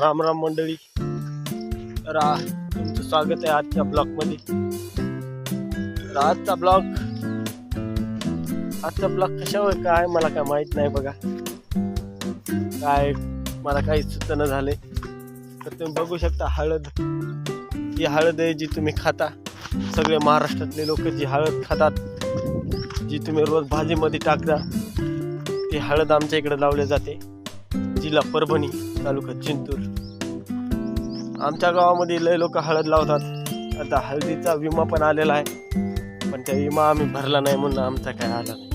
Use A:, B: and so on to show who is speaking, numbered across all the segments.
A: राम राम मंडळी. तर तुमचं स्वागत आहे आजच्या ब्लॉगमध्ये तर आजचा ब्लॉग आजचा ब्लॉग कशावर काय मला काय माहीत नाही बघा. काय मला काही सुचना झाले. तर तुम्ही बघू शकता हळद. ही हळद आहे जी तुम्ही खाता. सगळे महाराष्ट्रातले लोक जी हळद खातात जी तुम्ही रोज भाजीमध्ये टाकता ती हळद आमच्या इकडे लावली जाते. जिल्हा परभणी. तालुका जिंतूर. आमच्या गावामध्ये लय लोक हळद लावतात. आता हळदीचा विमा पण आलेला आहे. पण त्या विमा आम्ही भरला नाही म्हणून आमचा काय आला नाही.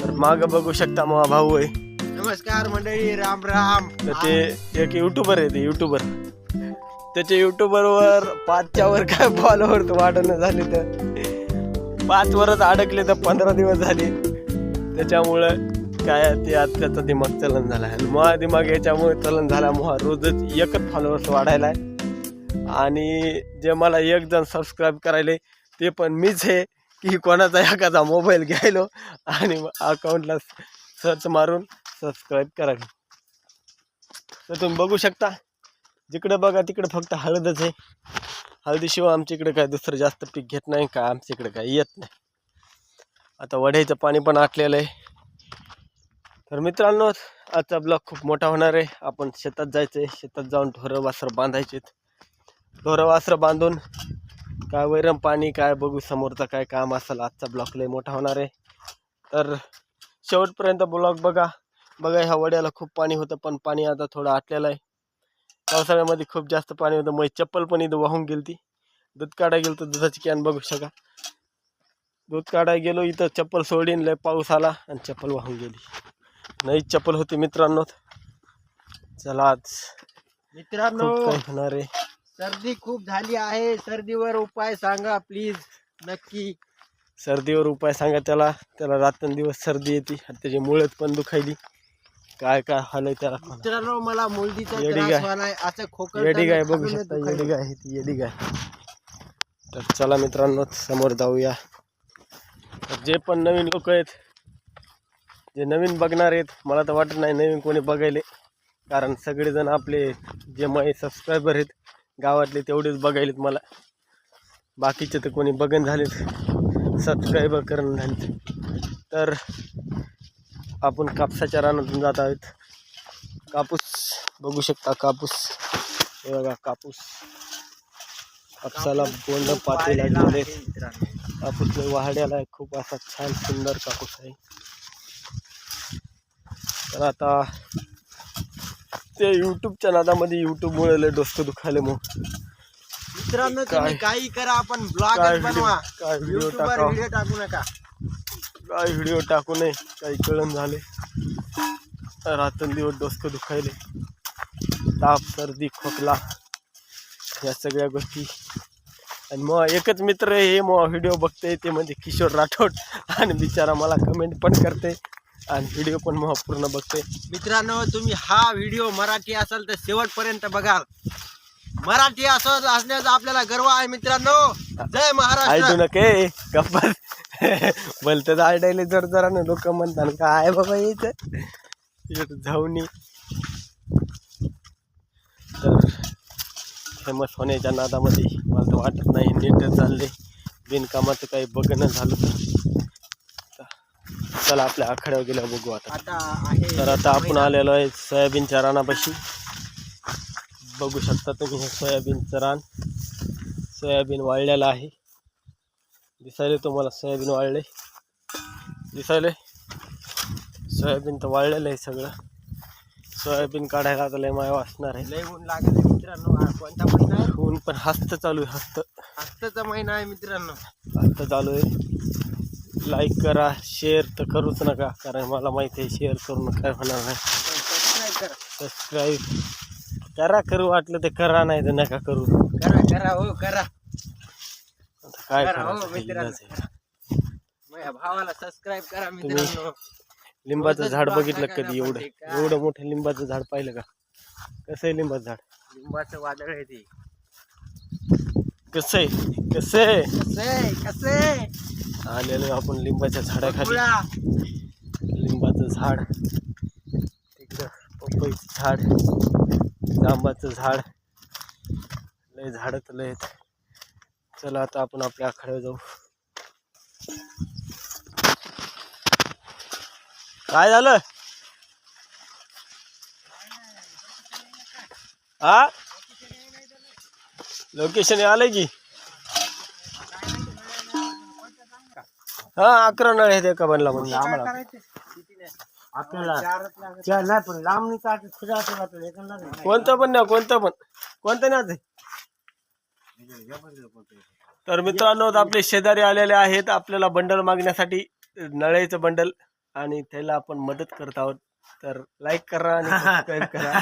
A: तर माग बघू शकता मग भाऊ आहे.
B: नमस्कार मंडळी राम राम.
A: तर ते एक युट्यूबर आहे ते युट्यूबर त्याच्या युट्यूबरवर पाचच्या वर काय फॉलोवर वाढणं झाले तर. पाच वरच अडकले तर पंधरा दिवस झाले. त्याच्यामुळं काय ते आज दिमाग चलन झाला. आहे महा दिमाग याच्यामुळे चलन झाला झाल्यामुळे रोजच एकच फॉलोअर्स वाढायला आहे. आणि जे मला एक जण सबस्क्राईब करायले ते पण मीच आहे की कोणाचा एखादा मोबाईल घ्यायलो आणि अकाउंटला सर्च मारून सबस्क्राईब करावी तर तुम्ही बघू शकता जिकडे बघा तिकडे फक्त हळदच आहे. हळदीशिवाय आमच्या इकडे काय दुसरं जास्त पीक घेत नाही का आमच्या इकडे काय येत नाही. आता वड्याचं पाणी पण आटलेलं आहे. तर मित्रांनो आजचा ब्लॉग खूप मोठा होणार आहे. आपण शेतात जायचं आहे शेतात जाऊन ढोरं वासरं बांधायचे ढोरं वासरं बांधून काय वैरम पाणी काय बघू समोरचं काय काम असेल आजचा ब्लॉग लय मोठा होणार आहे. तर शेवटपर्यंत ब्लॉग बघा. बघा ह्या वड्याला खूप पाणी होतं पण पाणी आता थोडं आटलेलं आहे. पावसाळ्यामध्ये खूप जास्त पाणी होतं. मग चप्पल पण इथं वाहून गेली ती दूध काढायला गेलो तर दुधाची कॅन बघू शका. दूध काढायला गेलो इथं चप्पल सोडीन लय पाऊस आला आणि चप्पल वाहून गेली. नाही चप्पल होती मित्रांनो. चला आज
B: मित्रांनो
A: खूप काही होणार आहे.
B: सर्दी खूप झाली आहे. सर्दीवर उपाय सांगा प्लीज नक्की.
A: सर्दीवर उपाय सांगा त्याला. त्याला रात्रंदिवस सर्दी येते आणि त्याची मुळत पण दुखायली. काय काय हालय त्याला.
B: मित्रांनो मला मुलगीचा
A: येडी
B: त्रास
A: गाय.
B: व्हायलाय असं खोकल
A: येडी गाय बघू शकता येडी गाय आहे ती येडी गाय. तर चला मित्रांनो समोर जाऊया. तर जे पण नवीन लोक आहेत जे नवीन बघणार आहेत मला तर वाटत नाही नवीन कोणी बघायले. कारण सगळेजण आपले जे माझे सबस्क्रायबर आहेत गावातले तेवढेच बघायलेत मला. बाकीचे तर कोणी बघन झालेत सबस्क्रायबर करणं झालेत. तर आपण कापसाच्या रानातून जात आहोत. कापूस बघू शकता कापूस. हे बघा कापूस. कापसाला बोंड पाते लागलेले कापूस वाहड्याला खूप असा छान सुंदर कापूस आहे. तर आता ते यूट्यूबच्या नादामध्ये यूट्यूबमुळे लय डोसकं दुखायले मग.
B: मित्रांनो तुम्ही
A: काय-
B: काही करा आपण
A: काय
B: ब्लॉग बनवा.
A: काय व्हिडिओ
B: युट्यूबवर
A: टाकावं?
B: व्हिडिओ टाकू नका.
A: काय व्हिडिओ टाकू नये? काही कळण झाले रात्रंदिवस डोसकं दुखायले ताप सर्दी खोकला या सगळ्या गोष्टी. आणि मग एकच मित्र आहे हे मग व्हिडिओ बघते ते म्हणजे किशोर राठोड. आणि बिचारा मला कमेंट पण करते आणि व्हिडिओ पण मग पूर्ण बघते.
B: मित्रांनो तुम्ही हा व्हिडिओ मराठी असेल तर शेवटपर्यंत बघाल. मराठी असं असण्याचा आपल्याला गर्व आहे मित्रांनो. जय
A: ऐकू
B: महाराष्ट्र
A: नके. गप्पा. बोलतात आयडायले जर जरा लोक म्हणतात काय बाबा यायचं जाऊनी तर फेमस होण्याच्या नादामध्ये मला तर वाटत नाही नीट चालले बिनकामाचं काही बघणं झालं तर. चला आपल्या आखाड्यावर गेल्यावर बघू आता. तर आता आपण आलेलो आहे सोयाबीनच्या रानापाशी. बघू शकता तुम्ही हे सोयाबीनचं रान. सोयाबीन वाळलेलं आहे. दिसायले तुम्हाला सोयाबीन वाळले? दिसायले? सोयाबीन तर वाळलेलं आहे सगळं. सोयाबीन काढायला आता लय माय वाचणार आहे.
B: लय ऊन आहे मित्रांनो. कोणता महिना
A: ऊन पण हस्त चालू आहे हस्त.
B: हस्ताचा महिना आहे मित्रांनो.
A: हस्त चालू आहे. लाईक करा शेअर तर करूच नका कारण मला माहिती आहे शेअर करून काय होणार नाही.
B: सबस्क्राईब करा
A: करा वाटलं ते करा नाही तर नका करू.
B: करा करा हो करा.
A: आता काय
B: करा हो,
A: करायचं काही
B: मित्रांनो.
A: इलाज आहे.
B: माझ्या भावाला सबस्क्राईब करा मित्रांनो.
A: लिंबाचं झाड बघितलं कधी एवढं? एवढं मोठं लिंबाचं झाड पाहिलं का? कसं आहे लिंबाचं झाड?
B: लिंबाचं वादळ आहे ते.
A: कसं आहे? कसं आहे?
B: कसे कसे
A: आलेलो आपण लिंबाच्या झाडाखाली. लिंबाचं झाड. तिकडं पपईचं झाड. जांबाचं झाड. लय झाडं तर लय चला आता आपण आपल्या आखाड्यावर जाऊ. काय झालं? हा लोकेशन आलंय की? हा अकरा नळ आहेत एका बनला म्हणजे आम्हाला
B: आपल्याला चार नाही पण असेल आपल्याला एकाला.
A: कोणतं पण नाही कोणतं पण. कोणतं नाही तर मित्रांनो आपले शेजारी आलेले आहेत. आपल्याला बंडल मागण्यासाठी नळेचं बंडल आणि त्याला आपण मदत करत आहोत. तर लाईक करा आणि सबस्क्राईब करा.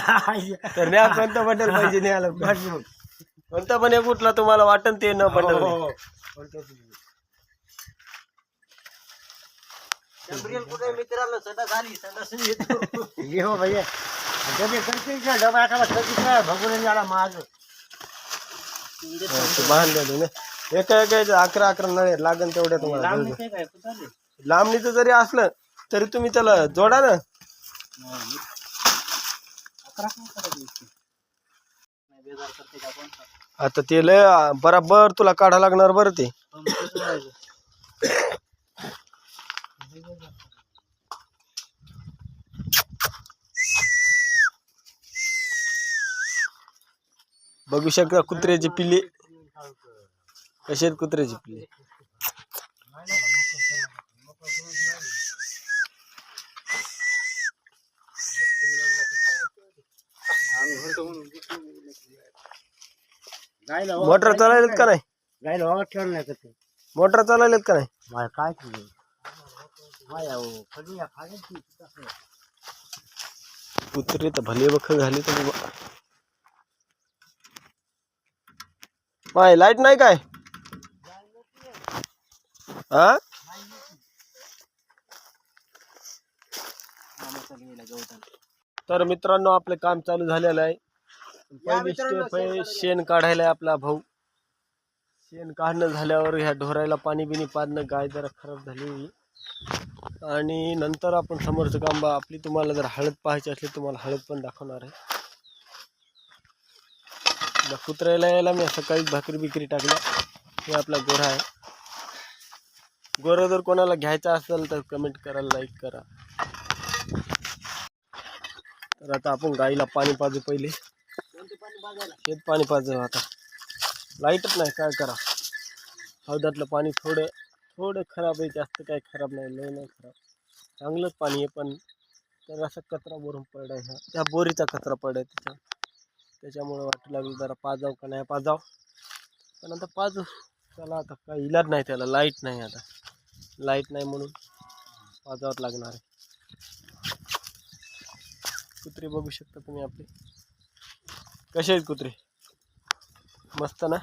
A: तर न्या कोणतं बंडल पाहिजे न्या लवकर. कोणतं पण एक कुठला तुम्हाला वाटन ते न बंडल.
B: हो, कुठे मित्रांनो सदा झाली सदा ये हो भैया. डबे करते का डबा एखादा करते का भगुने झाला माझ
A: बांधले ना. एका एका अकरा अकरा नळे लागन तेवढ्या तुम्हाला लांबणीचं जरी असलं तरी तुम्ही त्याला जोडा ना. आता ते लय बराबर तुला काढा लागणार बरं ते. बघू शकता कुत्र्याची पिल्ली. कशी आहेत कुत्र्याची पिल्ली?
B: गायला
A: मोटर चालवलेत का नाही?
B: गायला वावत ठेवलं नाही का
A: मोटर चालवलेत का नाही?
B: काय केलं माय अहो कधी या खाण्याची
A: कुत्रे तर भले बख झाले तर. माय लाइट नाही काय? हा तर मित्रांनो आपलं काम चालू झालेलं आहे. पहिली स्टेप आहे शेण काढायला. आहे आपला भाऊ. शेण काढणं झाल्यावर ह्या ढोरायला पाणी बिनी पाजणं गाय जरा खराब झाली. आणि नंतर आपण समोरचं काम बा आपली तुम्हाला जर हळद पाहायची असली तुम्हाला हळद पण दाखवणार आहे. कुत्र्याला यायला मी सकाळी भाकरी बिकरी टाकल्या. हे आपला गोरा आहे. गोरा जर कोणाला घ्यायचा असेल तर कमेंट करा लाईक करा. तर आता आपण गाईला पाणी पाजू पहिले. शेत पाणी पाजू आता. लाईटच नाही काय करा. हौदातलं पाणी थोडं थोडं खराब आहे जास्त काय खराब नाही लय नाही खराब. चांगलंच पाणी आहे पण तर असा कचरा भरून पडलाय ह्या त्या बोरीचा कचरा पडलाय त्याच्या त्याच्यामुळं वाटू लागलं जरा पाजाव का नाही पाजाव. पण आता पाजू त्याला आता काय इलाज नाही त्याला लाइट नाही आता. लाइट नाही म्हणून पाजावत लागणार आहे. कुत्रे बघू शकता तुम्ही आपले. कसे आहेत कुत्रे? मस्त ना?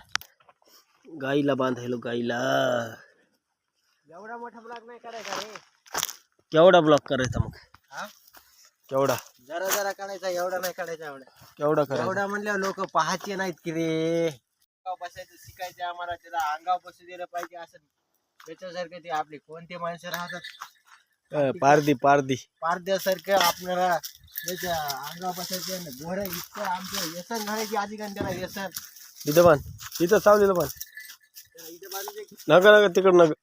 A: गाईला बांधायलो गाईला.
B: एवढा मोठा ब्लॉक नाही करायचा रे.
A: केवढा ब्लॉक करायचा मग?
B: हा?
A: केवढा?
B: जरा जरा काढायचा एवढा नाही काढायचा एवढा.
A: केवढा करायचा?
B: एवढा म्हणल्यावर लोक पाहायचे नाहीत की रे. अंगाव बसायचं शिकायचं आम्हाला त्याला. अंगाव बसू दिलं पाहिजे असं. त्याच्यासारखे ते आपले कोणते माणसं राहतात?
A: अं, पारदी पारदी
B: पारद्यासारखं आपल्याला त्याच्या अंगावर बसायचं घोडं इतकं आमचं व्यसन घालायची आधी कारण त्याला व्यसन.
A: इथं बाँध. इथं सावलेलं बाँध.
B: त्याला इथं बाजूला एक
A: नका नका तिकडं नका.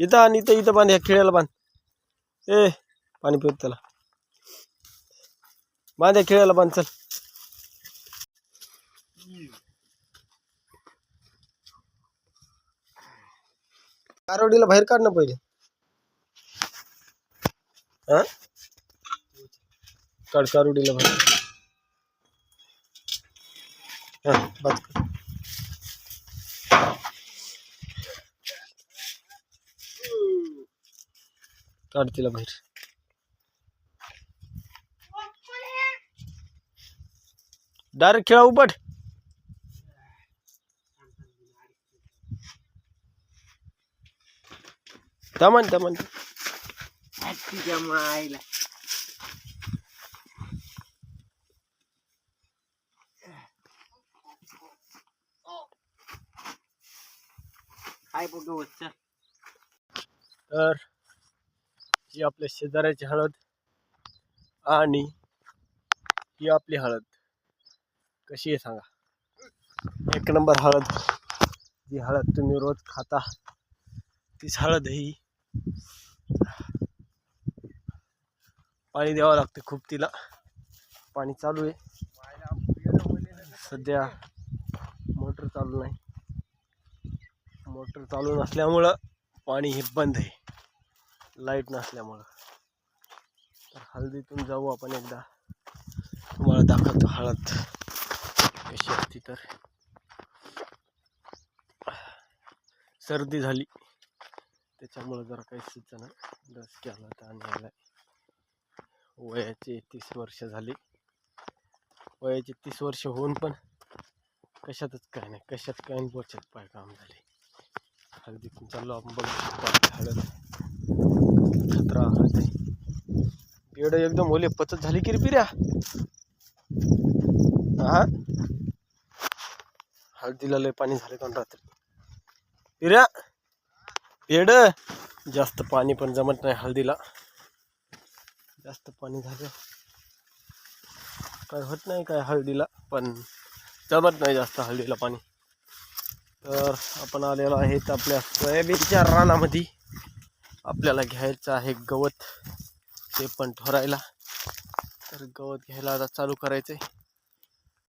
A: इथं आणि इथं इथं बांध ह्या खिळ्याला बांध. ए पाणी पित त्याला. बांध या खिळ्याला बांध चल. कारोडीला बाहेर काढ ना पहिले. हा? काढ कारोडीला बाहेर. हा बात कर. काढ तिला बाहेर. डायरेक्ट खेळा उपट. तमन तमन
B: मायला. काय बघू
A: तर ही आपल्या शेजाऱ्याची हळद आणि ही आपली हळद. कशी आहे सांगा? एक नंबर हळद. जी हळद तुम्ही रोज खाता तीच हळद ही. पाणी द्यावं लागतं खूप तिला. पाणी चालू आहे. सध्या मोटर चालू नाही. मोटर चालू नसल्यामुळं पाणी हे बंद आहे. लाइट नसल्यामुळं. तर हळदीतून जाऊ आपण एकदा. तुम्हाला दाखवतो हळद. कशी असती तर. सर्दी झाली. त्याच्यामुळं जरा काही सुचना डस केला तर आणि आला वयाचे तीस वर्ष झाली. वयाचे तीस वर्ष होऊन पण कशातच काय नाही. कशात काय बचत पाय काम झाले. हळदीतून चाललो आपण बघू शकतो हळद. खतरा हळद आहे पेड एकदम ओले पचत झाली की रे पिऱ्या? हा? हळदीला लय पाणी झाले पण रात्री. पिऱ्या पेड जास्त पाणी पण जमत नाही हळदीला. जास्त पाणी झालं. काय होत नाही काय हळदीला पण जमत नाही जास्त हळदीला पाणी. तर आपण आलेलो आहेत आपल्या सोयाबीनच्या रानामध्ये. आपल्याला घ्यायचं आहे गवत ते पण ठोरायला. तर गवत घ्यायला आता चालू करायचं आहे